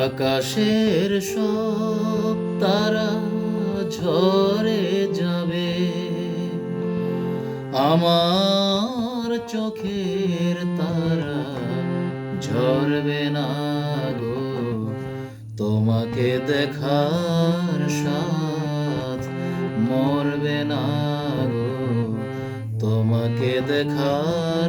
আকাশের সব তারা ঝরে যাবে। আমার চোখের তারা ঝরবে না গো। তোমাকে দেখার সাথ মরবে না গো। তোমাকে দেখার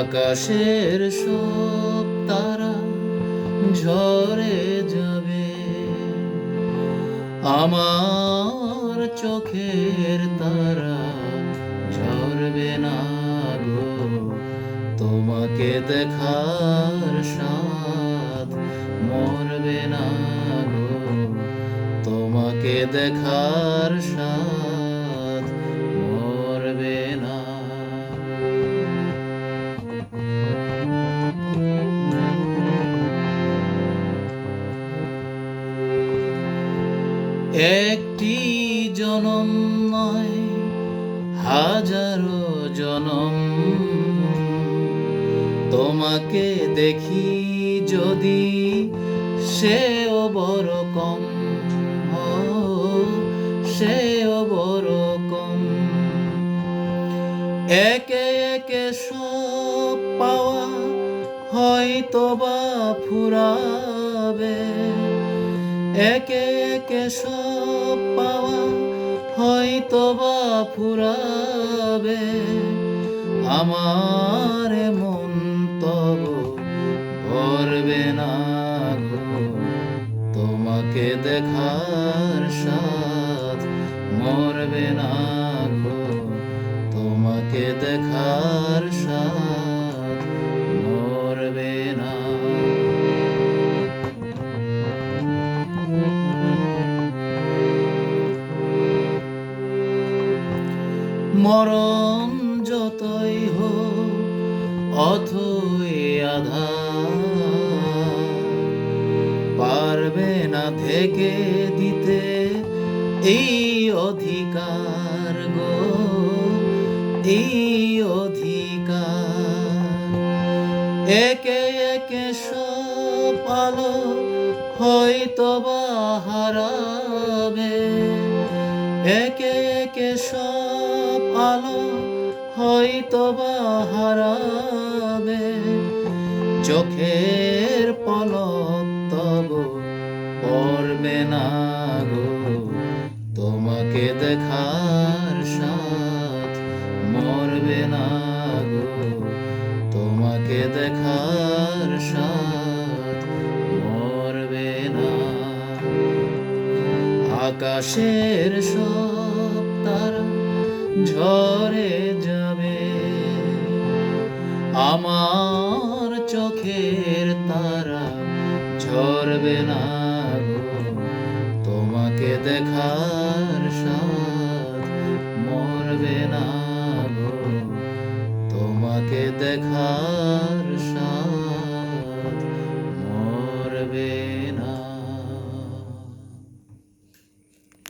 আকাশের সব তারা ঝরে যাবে। আমার চোখের তারা ঝরবে না গো। তোমাকে দেখার সাথ মরবে না গো। তোমাকে দেখার সাথ একটি জনম নয়, হাজারো জনম। তোমাকে দেখি যদি সেও বড় কম, সেও বড় কম। একে একে সব পাওয়া হয়তো বা ফুরাবে, একে একে সব পাওয়া হয়তো বা ফুরাবে। আমার মন তব ভরবে না তোমাকে দেখার সাথ মরবে না গো। তোমাকে দেখার মরণ যতই হোক, অথই আধার। পারবে না থেকে দিতে এই অধিকার গো, এই অধিকার। একে একে সব আলো হয়তো বা হারাবে। একে একে সব হয়তো বা হারাবে। চোখের পলক তব পড়বে না গো। তোমাকে দেখার সাথ মরবে না গো। তোমাকে দেখার সাথ মরবে না। আকাশের সব তারা ঝরে যাবে। আমার চোখের তারা ঝরবে না তোমাকে দেখার সাথ